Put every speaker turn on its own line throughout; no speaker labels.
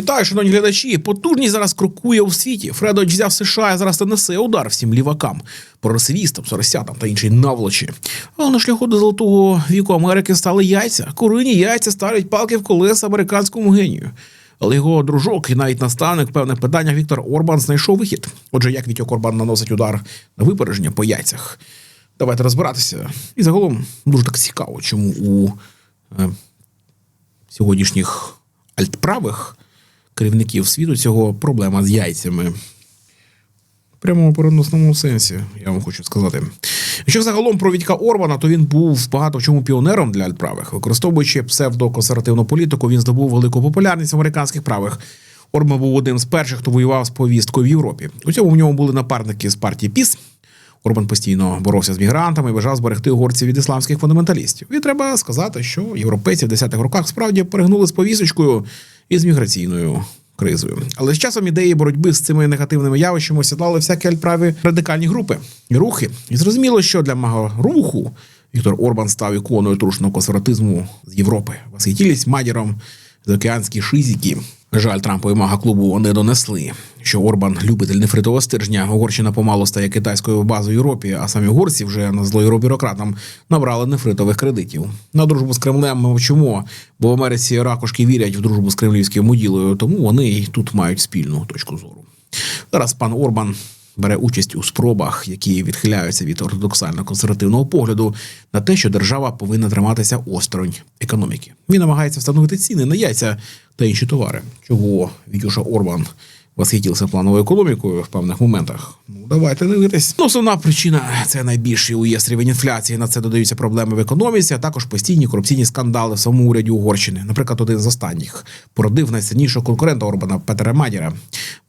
Вітаю, шановні глядачі. Потужність зараз крокує у світі. Фредович взяв США і зараз та несе удар всім лівакам, проросивістам, соросятам та іншій наволочі. Але на шляху до золотого віку Америки стали яйця. Курині яйця ставлять палки в колеса американському генію. Але його дружок і навіть наставник в певних питаннях Віктор Орбан знайшов вихід. Отже, як Вітьок Орбан наносить удар на випередження по яйцях. Давайте розбиратися. І загалом дуже так цікаво, чому у е, сьогоднішніх альтправих керівників світу цього проблема з яйцями. В прямому переносному сенсі, я вам хочу сказати. Якщо загалом про Вітька Орбана, то він був багато в чому піонером для альтправих. Використовуючи псевдоконсервативну політику, він здобув велику популярність в американських правих. Орбан був одним з перших, хто воював з повісткою в Європі. У цьому в ньому були напарники з партії ПІС. Орбан постійно боровся з мігрантами і бажав зберегти угорців від ісламських фундаменталістів. І треба сказати, що європейці в 10-х роках справді перегнули з повісочкою і з міграційною кризою. Але з часом ідеї боротьби з цими негативними явищами осідлали всякі альправі радикальні групи і рухи. І зрозуміло, що для мого руху Віктор Орбан став іконою трушного консерватизму з Європи. Восхитілись мадіром з океанські шизики. Жаль, Трампу і мага клубу не донесли, що Орбан любитель нефритового стержня. Угорщина помало стає китайською базою Європі, а самі угорці вже на зло бюрократам набрали нефритових кредитів. На дружбу з Кремлем ми мовчимо, бо в Америці ракушки вірять в дружбу з кремлівським муділою, тому вони й тут мають спільну точку зору. Зараз пан Орбан бере участь у спробах, які відхиляються від ортодоксально консервативного погляду на те, що держава повинна триматися осторонь економіки. Він намагається встановити ціни на яйця та інші товари, чого Вітюша Орбан восхитився плановою економікою в певних моментах. Ну давайте дивитись. Ну, основна причина це найбільший уєс інфляції. На це додаються проблеми в економіці, а також постійні корупційні скандали в самому уряді Угорщини. Наприклад, один з останніх породив найсильнішого конкурента Орбана Петера Мадіра.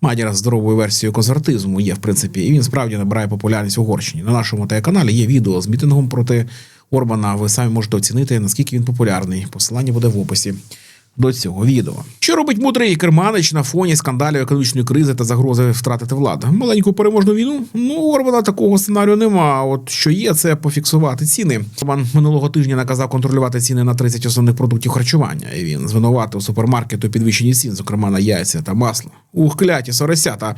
Мадіра з здоровою версією консерватизму є в принципі, і він справді набирає популярність в Угорщині. На нашому телеканалі є відео з мітингом проти Орбана. Ви самі можете оцінити наскільки він популярний. Посилання буде в описі до цього відео. Що робить мудрий керманич на фоні скандалів економічної кризи та загрози втратити владу? Маленьку переможну війну? Ну, Орбана такого сценарію нема. А От що є, це пофіксувати ціни. Орбан минулого тижня наказав контролювати ціни на 30 основних продуктів харчування. І він звинуватив супермаркети у підвищенні цін, зокрема на яйця та масло. Ух, кляті, соросята.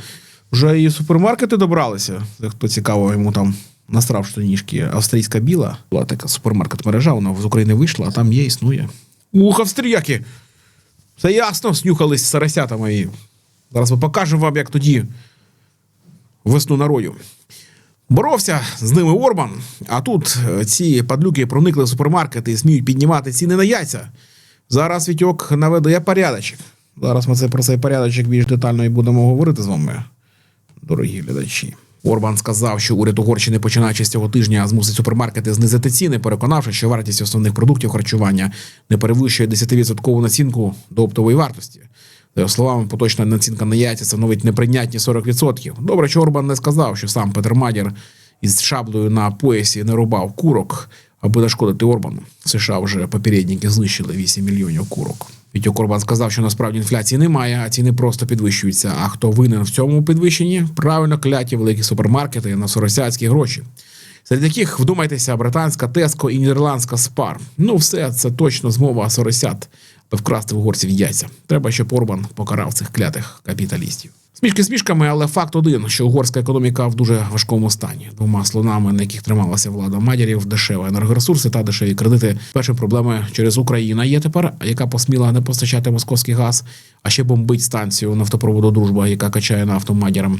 Вже і супермаркети добралися. Хто цікаво, йому там настрав штанішки. Австрійська біла була така супермаркет мережа, вона з України вийшла, а там є, існує. Ух, австріяки! Все ясно, снюхались соросята мої. Зараз ми покажемо вам, як тоді весну народю. Боровся з ними Орбан, а тут е, ці падлюки проникли в супермаркети і сміють піднімати ціни на яйця. Зараз Вітьок наведе порядочок. Зараз ми це про цей порядочок більш детально і будемо говорити з вами, дорогі глядачі. Орбан сказав, що уряд Угорщини, починаючи з цього тижня, змусить супермаркети знизити ціни, переконавши, що вартість основних продуктів харчування не перевищує 10% націнку до оптової вартості. За його словами, поточна націнка на яйця становить неприйнятні 40%. Добре, що Орбан не сказав, що сам Петер Мадір із шаблею на поясі не рубав курок, аби нашкодити Орбану. США вже попередники знищили 8 мільйонів курок. Вітьок Корбан сказав, що насправді інфляції немає, а ціни просто підвищуються. А хто винен в цьому підвищенні? Правильно кляті великі супермаркети на соросяцькі гроші. Серед яких вдумайтеся, британська Теско і нідерландська Спар. Ну, все це точно змова соросят, аби вкрасти в угорців яйця. Треба, щоб Орбан покарав цих клятих капіталістів. Смішки смішками, але факт один, що угорська економіка в дуже важкому стані. Двома слонами, на яких трималася влада мадярів, дешеві енергоресурси та дешеві кредити. Перші проблеми через Україну є тепер, яка посміла не постачати московський газ, а ще бомбить станцію нафтопроводу Дружба, яка качає нафту мадярам.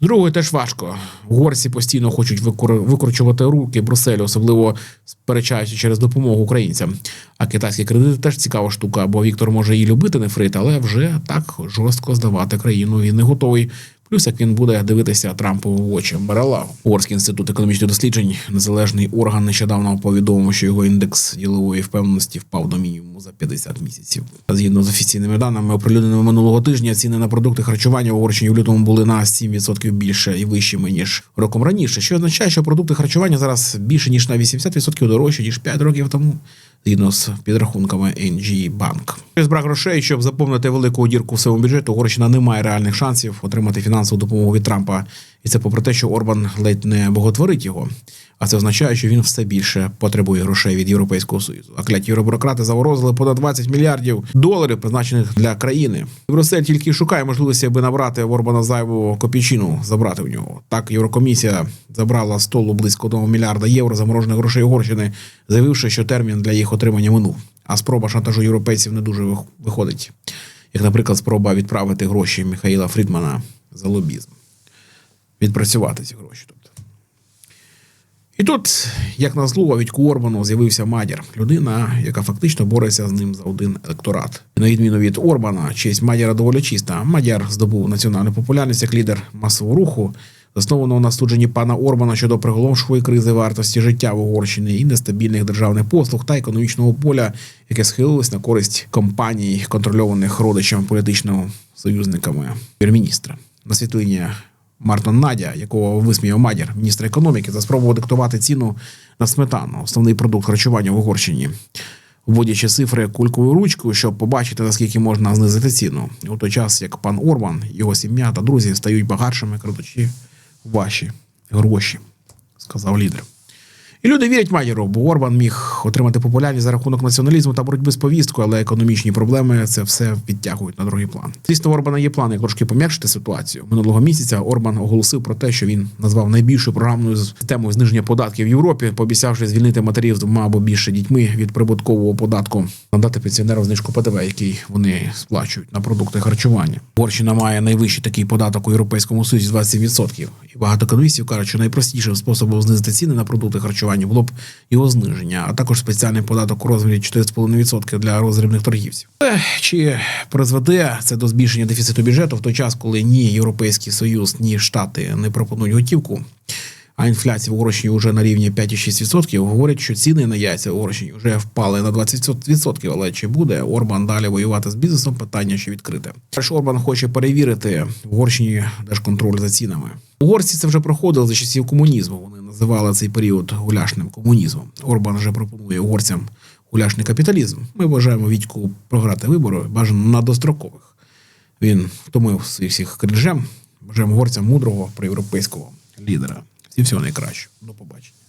Другою теж важко. Горці постійно хочуть викор- викручувати руки Брюсселю, особливо сперечаючи через допомогу українцям. А китайські кредити теж цікава штука, бо Віктор може і любити нефрит, але вже так жорстко здавати країну він не готовий. Плюс як він буде дивитися Трампу в очі Баралагу. Угорський інститут економічних досліджень, незалежний орган, нещодавно повідомив, що його індекс ділової впевненості впав до мінімуму за 50 місяців. Згідно з офіційними даними, оприлюдненими минулого тижня, ціни на продукти харчування в Угорщині в лютому були на 7% більше і вищими ніж роком раніше, що означає, що продукти харчування зараз більше ніж на 80% дорожчі ніж 5 років тому. Згідно з підрахунками NG Bank. Через брак грошей, щоб заповнити велику дірку в своєму бюджету, Угорщина не має реальних шансів отримати фінансову допомогу від Трампа І це попри те, що Орбан ледь не боготворить його. А це означає, що він все більше потребує грошей від Європейського Союзу. А кляті євробюрократи заворозили понад 20 мільярдів доларів, призначених для країни. Брюссель тільки шукає можливості, аби набрати в Орбана зайву копійчину, забрати в нього. Так, Єврокомісія забрала столу близько 1 мільярда євро заморожених грошей Угорщини, заявивши, що термін для їх отримання минув. А спроба шантажу європейців не дуже вих- виходить. Як, наприклад, спроба відправити гроші Михаїла Фрідмана за лобізм. Відпрацювати ці гроші. Тобто. І тут, як на зло, Вітьку Орбану з'явився Мадір, людина, яка фактично бореться з ним за один електорат. На відміну від Орбана, честь Мадяра доволі чиста. Мадяр здобув національну популярність як лідер масового руху, заснованого на судженні пана Орбана щодо приголомшової кризи вартості життя в Угорщині і нестабільних державних послуг та економічного поля, яке схилилось на користь компаній, контрольованих родичами політичного союзниками прем'єр-міністра. На світлині Мартон Надя, якого висміяв Мадір, міністр економіки, за спробу диктувати ціну на сметану, основний продукт харчування в Угорщині, вводячи цифри кульковою ручкою, щоб побачити, наскільки можна знизити ціну. У той час, як пан Орбан, його сім'я та друзі стають багатшими, крадучи ваші гроші, сказав лідер. І люди вірять Мадіру, бо Орбан міг отримати популярність за рахунок націоналізму та боротьби з повісткою, але економічні проблеми це все відтягують на другий план. Звісно, Орбана є плани трошки пом'якшити ситуацію. Минулого місяця Орбан оголосив про те, що він назвав найбільшою програмною системою зниження податків в Європі, пообіцявши звільнити матерів з двома або більше дітьми від прибуткового податку, надати пенсіонерам знижку ПДВ, який вони сплачують на продукти харчування. Угорщина має найвищий такий податок у Європейському Союзі 27%. І багато економістів кажуть, що найпростішим способом знизити ціни на продукти харчування було б його зниження, а також спеціальний податок у розмірі 4,5% для роздрібних торгівців. Ех, Чи призведе це до збільшення дефіциту бюджету в той час, коли ні Європейський Союз, ні Штати не пропонують готівку? А інфляція в Угорщині вже на рівні 5,6%. Говорять, що ціни на яйця в Угорщині вже впали на 20%. Але чи буде Орбан далі воювати з бізнесом? Питання ще відкрите. Перш Орбан хоче перевірити в Угорщині держконтроль за цінами. Угорці це вже проходили за часів комунізму. Вони називали цей період гуляшним комунізмом. Орбан вже пропонує угорцям гуляшний капіталізм. Ми вважаємо Вітьку програти вибори бажано на дострокових. Він втомив всіх кринжем. Бажаємо угорцям мудрого проєвропейського лідера. Всі всього найкращого. До побачення.